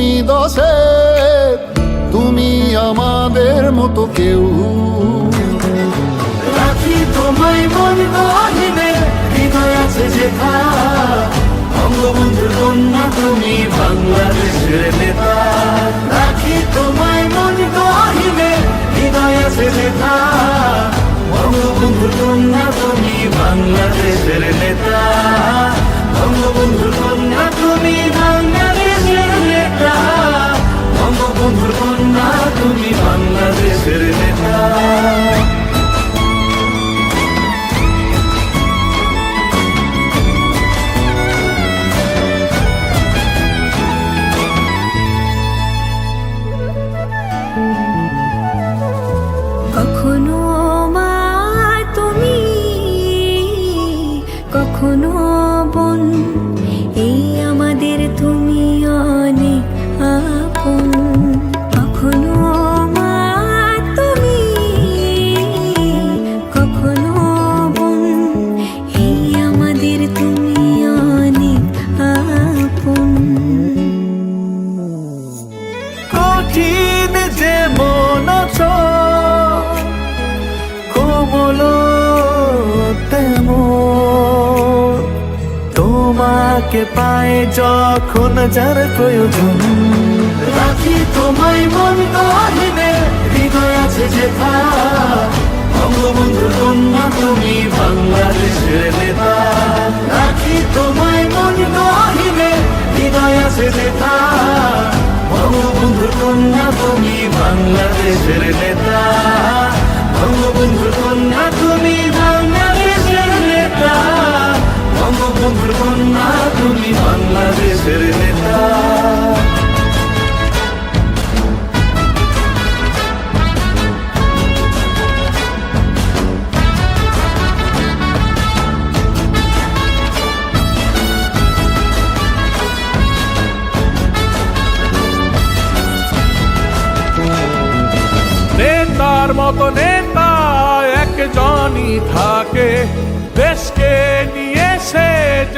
তুমি দশে তুমি আমাদের মতো কেউ। রাখি তোমায় মন গহিনে, হৃদয় আছে যেথা বঙ্গবন্ধুর কন্যা, তুমি বাংলাদেশের নেতা। রাখি তোমায় মন গহিনে, হৃদয় আছে যেথা বঙ্গবন্ধুর কন্যা, তুমি বাংলাদেশের নেতা। তোমাকে পায় যখন যার প্রয়োজন। রাখি তোমায় মন গহিনে হৃদয় আছে যেথা বঙ্গবন্ধুর কন্যা, তুমি বাংলাদেশের নেতা। রাখি তোমায় মন গহিনে হৃদয় আছে যেথা বঙ্গবন্ধুর কন্যা, তুমি বাংলাদেশের নেতা। বঙ্গবন্ধুর কন্যা, তুমি বাংলাদেশের নেতা। তুমি বাংলাদেশের নেতা। নেতার মতো নেতা।